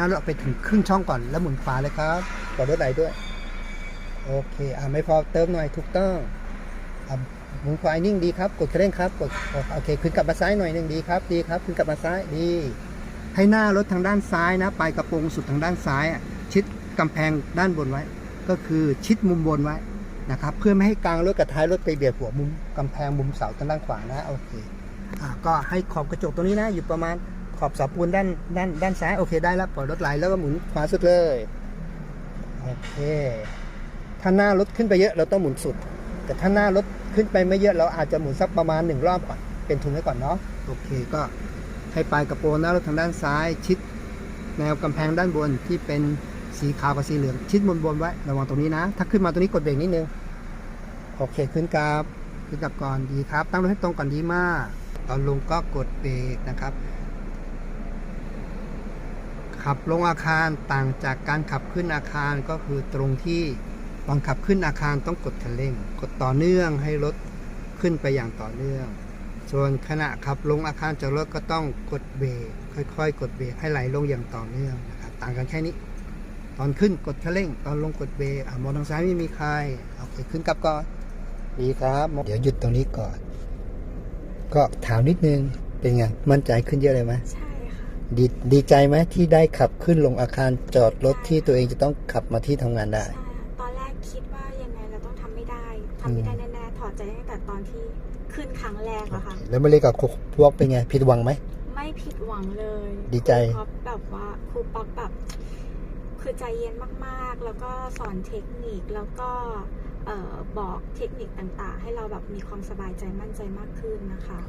น้ารถไปถึงครึ่งช่องก่อนแล้วหมุนขวาเลยครับกดรถไหลด้วย โอเค อ่าไม่พอเติมหน่อยถูกต้องอะหมุนขวานิ่งดีครับ กดเคร่งครับ กดโอเคขึ้นกลับมาซ้ายหน่อยหนึ่งดีครับ ดีครับขึ้นกลับมาซ้ายดี ให้หน้ารถทางด้านซ้ายนะปลายกระโปรงสุดทางด้านซ้ายอะชิดกำแพงด้านบนไว้ ก็คือชิดมุมบนไว้นะครับ เพื่อไม่ให้กลางรถกับท้ายรถไปเบียดหัวมุมกำแพงมุมเสาทางด้านขวานะโอเคอ่าก็ให้ขอบกระจกตรงนี้นะอยู่ประมาณ ขอบเสาปูนด้านด้านด้านซ้ายโอเคได้แล้วปล่อยรถไหลแล้วก็หมุนขวาสุดเลยโอเคถ้าหน้ารถขึ้นไปเยอะเราต้องหมุนสุด แต่ถ้าหน้ารถขึ้นไปไม่เยอะเราอาจจะหมุนสักประมาณหนึ่งรอบก่อนเป็นทุนไว้ก่อนเนาะโอเคก็ให้ปลายกระโปรงหน้ารถทางด้านซ้ายชิด แนวกำแพงด้านบนที่เป็นสีขาวกับสีเหลืองชิดบนบนไว้ระวังตรงนี้นะ ถ้าขึ้นมาตรงนี้กดเบรกนิดนึงโอเคขึ้นกราบขึ้นกับก่อนดีครับ ตั้งรถให้ตรงก่อนดีมากตอนลงก็กดเบรกนะครับ ขับลงอาคารต่างจากการขับขึ้นอาคารก็คือตรงที่ตอนขับขึ้นอาคารต้องกดคันเร่ง กดต่อเนื่องให้รถขึ้นไปอย่างต่อเนื่อง ส่วนขณะขับลงอาคารจากรถก็ต้องกดเบรกค่อยๆ กดเบรกให้ไหลลงอย่างต่อเนื่องนะครับต่างกันแค่นี้ ตอนขึ้นกดคันเร่ง ตอนลงกดเบรกอะมองทางซ้ายไม่มีใครโอเคขึ้นกลับก่อนดีครับเดี๋ยวหยุดตรงนี้ก่อน ก็ถามนิดนึงเป็นไงมั่นใจขึ้นเยอะเลยไหมใช่ ดีดีใจไหมที่ได้ขับขึ้นลงอาคารจอดรถที่ตัวเองจะต้องขับมาที่ทำงานได้ ใช่ค่ะตอนแรกคิดว่ายังไงเราต้องทำไม่ได้ทำไม่ได้แน่ๆถอดใจตั้งแต่ตอนที่ขึ้นครั้งแรกอะค่ะ แล้วมาเรียนกับพวกเป็นไงผิดหวังไหม ไม่ผิดหวังเลยดีใจ ครูป๊อกแบบว่าครูป๊อกแบบ คือใจเย็นมากๆ แล้วก็สอนเทคนิคแล้วก็เอ่อบอกเทคนิคต่างๆ ให้เราแบบมีความสบายใจมั่นใจมากขึ้นนะคะ